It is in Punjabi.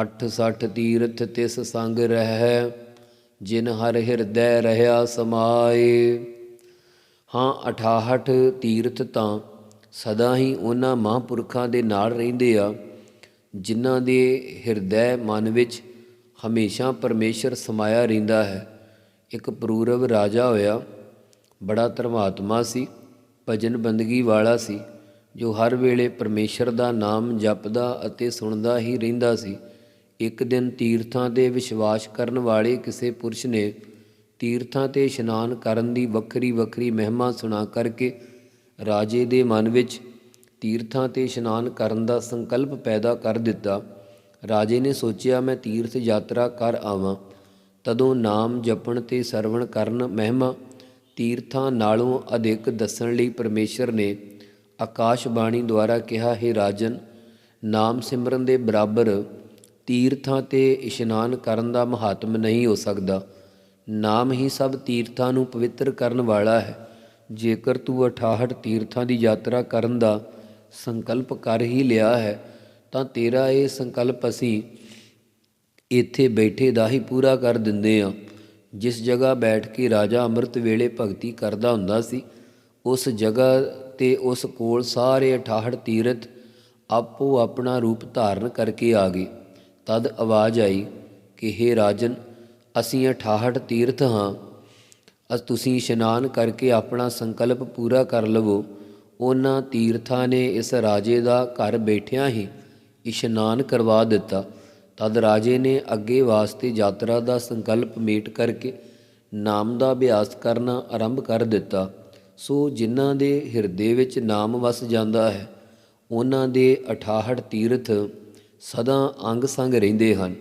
ਅੱਠ ਸੱਠ ਤੀਰਥ ਤਿਸ ਸੰਗ ਰਹਿ, ਜਿਨ ਹਰ ਹਿਰਦੈ ਰਹਾ ਸਮਾਏ। ਹਾਂ 68 ਤੀਰਥ ਤਾਂ ਸਦਾ ਹੀ ਉਹਨਾਂ ਮਹਾਂਪੁਰਖਾਂ ਦੇ ਨਾਲ ਰਹਿੰਦੇ ਆ, ਜਿਨ੍ਹਾਂ ਦੇ ਹਿਰਦੈ ਮਨ ਵਿੱਚ ਹਮੇਸ਼ਾ ਪਰਮੇਸ਼ਰ ਸਮਾਇਆ ਰਹਿੰਦਾ ਹੈ। ਇੱਕ ਪੂਰਵ ਰਾਜਾ ਹੋਇਆ, ਬੜਾ ਧਰਮਾਤਮਾ ਸੀ, ਭਜਨ ਬੰਦਗੀ ਵਾਲਾ ਸੀ, ਜੋ ਹਰ ਵੇਲੇ ਪਰਮੇਸ਼ਰ ਦਾ ਨਾਮ ਜਪਦਾ ਅਤੇ ਸੁਣਦਾ ਹੀ ਰਹਿੰਦਾ ਸੀ। ਇੱਕ ਦਿਨ ਤੀਰਥਾਂ ਦੇ ਵਿਸ਼ਵਾਸ ਕਰਨ ਵਾਲੇ ਕਿਸੇ ਪੁਰਸ਼ ਨੇ ਤੀਰਥਾਂ ਤੇ ਇਸ਼ਨਾਨ ਕਰਨ ਦੀ ਵੱਖਰੀ ਵੱਖਰੀ ਮਹਿਮਾ ਸੁਣਾ ਕਰਕੇ ਰਾਜੇ ਦੇ ਮਨ ਵਿੱਚ ਤੀਰਥਾਂ ਤੇ ਇਸ਼ਨਾਨ ਕਰਨ ਦਾ ਸੰਕਲਪ ਪੈਦਾ ਕਰ ਦਿੱਤਾ। ਰਾਜੇ ਨੇ ਸੋਚਿਆ, ਮੈਂ ਤੀਰਥ ਯਾਤਰਾ ਕਰ ਆਵਾਂ। ਤਦੋਂ ਨਾਮ ਜਪਣ ਤੇ ਸਰਵਣ ਕਰਨ ਮਹਿਮਾ ਤੀਰਥਾਂ ਨਾਲੋਂ ਅਧਿਕ ਦੱਸਣ ਲਈ ਪਰਮੇਸ਼ਰ ਨੇ ਆਕਾਸ਼ਬਾਣੀ ਦੁਆਰਾ ਕਿਹਾ, ਹੈ ਰਾਜਨ, ਨਾਮ ਸਿਮਰਨ ਦੇ ਬਰਾਬਰ ਤੀਰਥਾਂ ਤੇ ਇਸ਼ਨਾਨ ਕਰਨ ਦਾ ਮਹਾਤਮ ਨਹੀਂ ਹੋ ਸਕਦਾ। ਨਾਮ ਹੀ ਸਭ ਤੀਰਥਾਂ ਨੂੰ ਪਵਿੱਤਰ ਕਰਨ ਵਾਲਾ ਹੈ। ਜੇਕਰ ਤੂੰ 68 ਤੀਰਥਾਂ ਦੀ ਯਾਤਰਾ ਕਰਨ ਦਾ ਸੰਕਲਪ ਕਰ ਹੀ ਲਿਆ ਹੈ, ਤਾਂ ਤੇਰਾ ਇਹ ਸੰਕਲਪ ਅਸੀਂ ਇੱਥੇ ਬੈਠੇ ਦਾ ਹੀ ਪੂਰਾ ਕਰ ਦਿੰਦੇ ਆ ਜਿਸ ਜਗ੍ਹਾ ਬੈਠ ਕੇ ਰਾਜਾ ਅੰਮ੍ਰਿਤ ਵੇਲੇ ਭਗਤੀ ਕਰਦਾ ਹੁੰਦਾ ਸੀ, ਉਸ ਜਗ੍ਹਾ ਤੇ ਉਸ ਕੋਲ ਸਾਰੇ 68 ਤੀਰਥ ਆਪੋ ਆਪਣਾ ਰੂਪ ਧਾਰਨ ਕਰਕੇ ਆ ਗਏ। ਤਦ ਆਵਾਜ਼ ਆਈ ਕਿ हे ਰਾਜਨ, ਅਸੀਂ 68 ਤੀਰਥ ਹਾਂ। ਅਸ ਤੁਸੀਂ ਇਸ਼ਨਾਨ ਕਰਕੇ ਆਪਣਾ ਸੰਕਲਪ ਪੂਰਾ ਕਰ ਲਵੋ। ਉਹਨਾਂ ਤੀਰਥਾਂ ਨੇ ਇਸ ਰਾਜੇ ਦਾ ਘਰ ਬੈਠਿਆਂ ਹੀ ਇਸ਼ਨਾਨ ਕਰਵਾ ਦਿੱਤਾ। ਤਦ ਰਾਜੇ ਨੇ ਅੱਗੇ ਵਾਸਤੇ ਯਾਤਰਾ ਦਾ ਸੰਕਲਪ ਮੇਟ ਕਰਕੇ ਨਾਮ ਦਾ ਅਭਿਆਸ ਕਰਨਾ ਆਰੰਭ ਕਰ ਦਿੱਤਾ। ਸੋ ਜਿਨ੍ਹਾਂ ਦੇ ਹਿਰਦੇ ਵਿੱਚ ਨਾਮ ਵਸ ਜਾਂਦਾ ਹੈ, ਉਹਨਾਂ ਦੇ 68 ਤੀਰਥ ਸਦਾ ਅੰਗ ਸੰਗ ਰਹਿੰਦੇ ਹਨ।